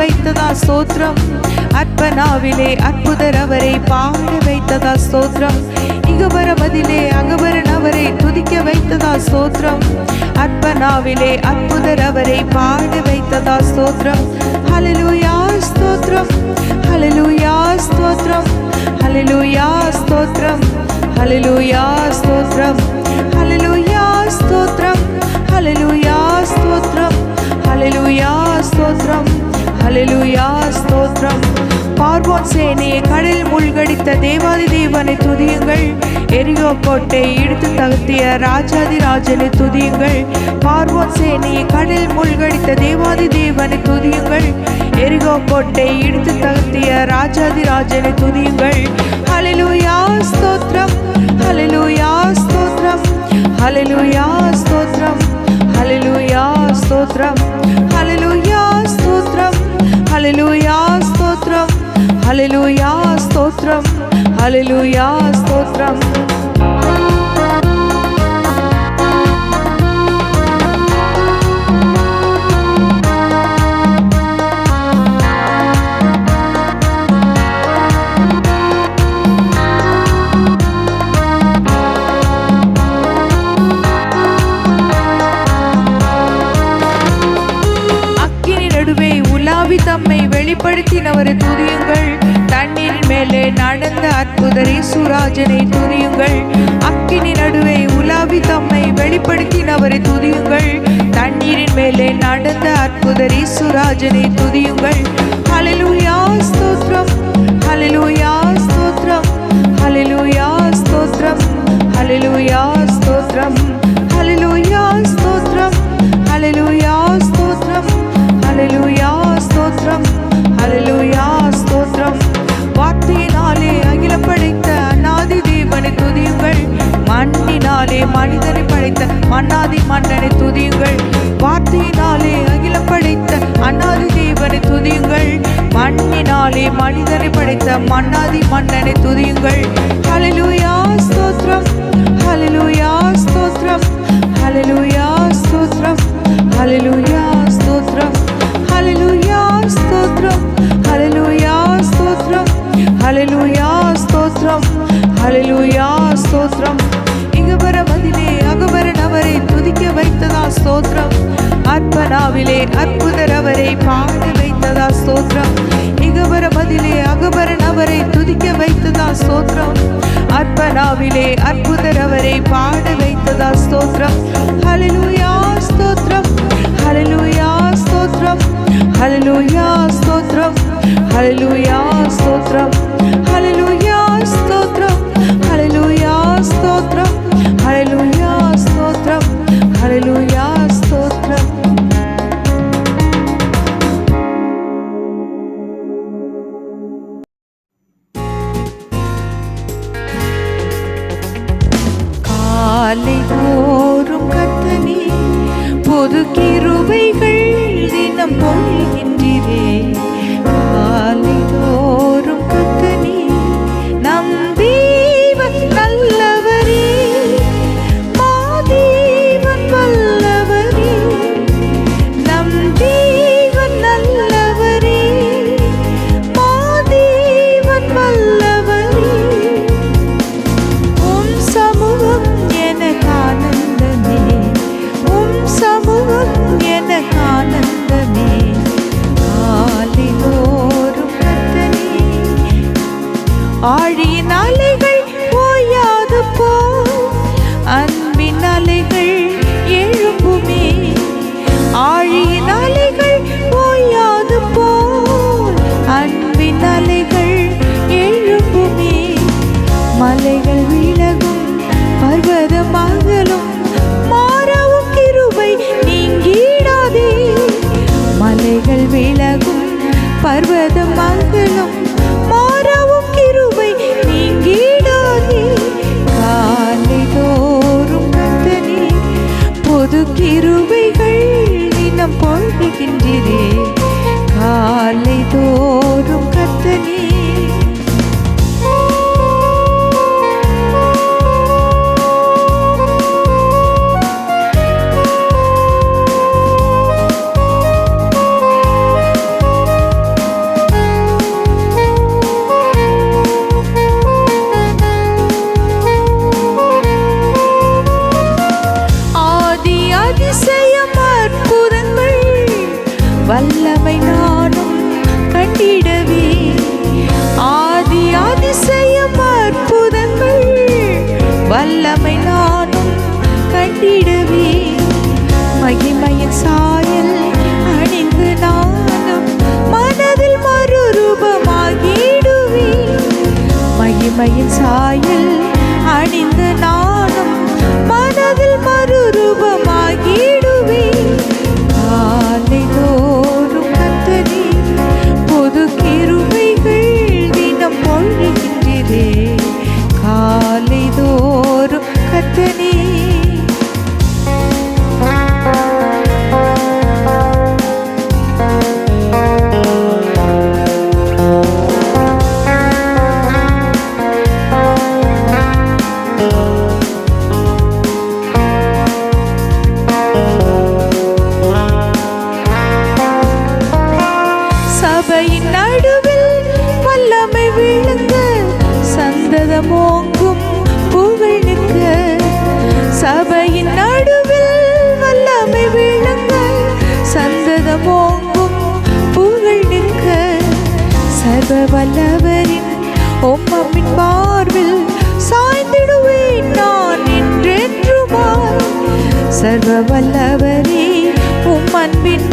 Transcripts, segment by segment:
வைத்ததா ஸ்தோத்திரம். அற்பனாவிலே அற்புதர் அவரை பாட வைத்ததா ஸ்தோத்திரம். இகபரமதிலே அகபரன் அவரை துதிக்க வைத்ததா ஸ்தோத்திரம். அற்பனாவிலே அற்புதர் அவரை பாட வைத்ததா ஸ்தோத்திரம். ஹalleluya ஸ்தோத்திரம். ஹalleluya ஸ்தோத்திரம். ஹalleluya ஸ்தோத்திரம். ஹalleluya ஸ்தோத்திரம். ஹalleluya ஸ்தோத்திரம். பார்வோன் சேனையை கடலில் மூழ்கடித்த தேவாதி தேவனை துதியுங்கள். எரியோ கோட்டை இடித்து தகுத்திய ராஜாதி ராஜனை துதியுங்கள். பார்வோன் சேனையை கடலில் மூழ்கடித்த தேவாதி தேவனை துதியுங்கள். எரிகோ கோட்டை இடித்து தகுத்திய ராஜாதி ராஜனை துதியுங்கள். ஹalleluya ஸ்தோத்ரம் ஹalleluya ஸ்தோத்ரம் ஹalleluya ஸ்தோத்ரம் ஹalleluya ஸ்தோத்ரம் ஹalleluya ஹலலுயா ஸ்தோத்ரம் ஹலலுயா ஸ்தோத்ரம் ராஜனை துதியுங்கள். அக்கினி நடுவே உலாவி தம்மை வெளிப்படுத்தினவரை துதியுங்கள். தண்ணீரின் மேலே நடந்த அற்புதர் ஈசுராஜனை துதியுங்கள். ஹலலூயா ஸ்தோத்ரம் ஹலலூயா ஸ்தோத்ரம் ஹலலூயா ஸ்தோத்ரம் ஹலலூயா ஸ்தோத்ரம் ஹலலூயா ஸ்தோத்ரம் ஹலலூயா ஸ்தோத்ரம் ஹலலூயா ஸ்தோத்ரம் ஹலலூயா மண்ணினாலே மனிதனை படைத்த மன்னாதி மன்னனை துதியுங்கள். வார்த்தையினாலே அகிலம் படைத்த அண்ணாதி தேவனை துதியுங்கள். மண்ணினாலே மனிதனை படைத்த மன்னாதி மன்னனை துதியுங்கள். அற்பனாவிலே அற்புதர் அவரை பாட வைத்ததா ஸ்தோத்திரம். ஹலலூயா ஸ்தோத்திரம். ஹலலூயா ஸ்தோத்திரம். ஹலலூயா ஸ்தோத்திரம். ஹலலூயா The kirubi வல்லமை நானும் கண்டிடவே. ஆதி அதிசயம் அற்புதங்கள் வல்லமை நானும் கண்டிடவே. மகிமையின் சாயல் அணிந்து நானும் மனதில் மறுரூபமாகிடுவே. மகிமையின் சாயல் அணிந்து நானும் மனதில் மறுரூபமாக உலகமோங்கும் புகழ் நிற்க சர்வ வல்லவரின் ஒப்பமின் பார்வில் சாய்ந்திடுவேன் நான் என்றென்றுமாய் சர்வ வல்லவரே உம் அன்பின்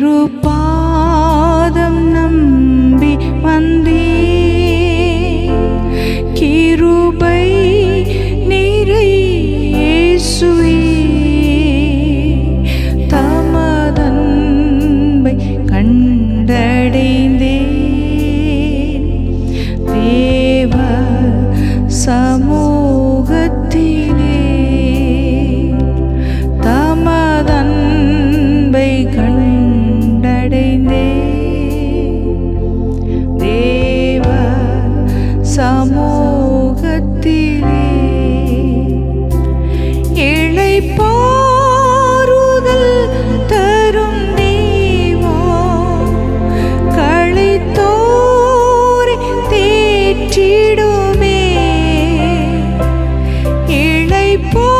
রূপ people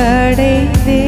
கண்டடைந்தே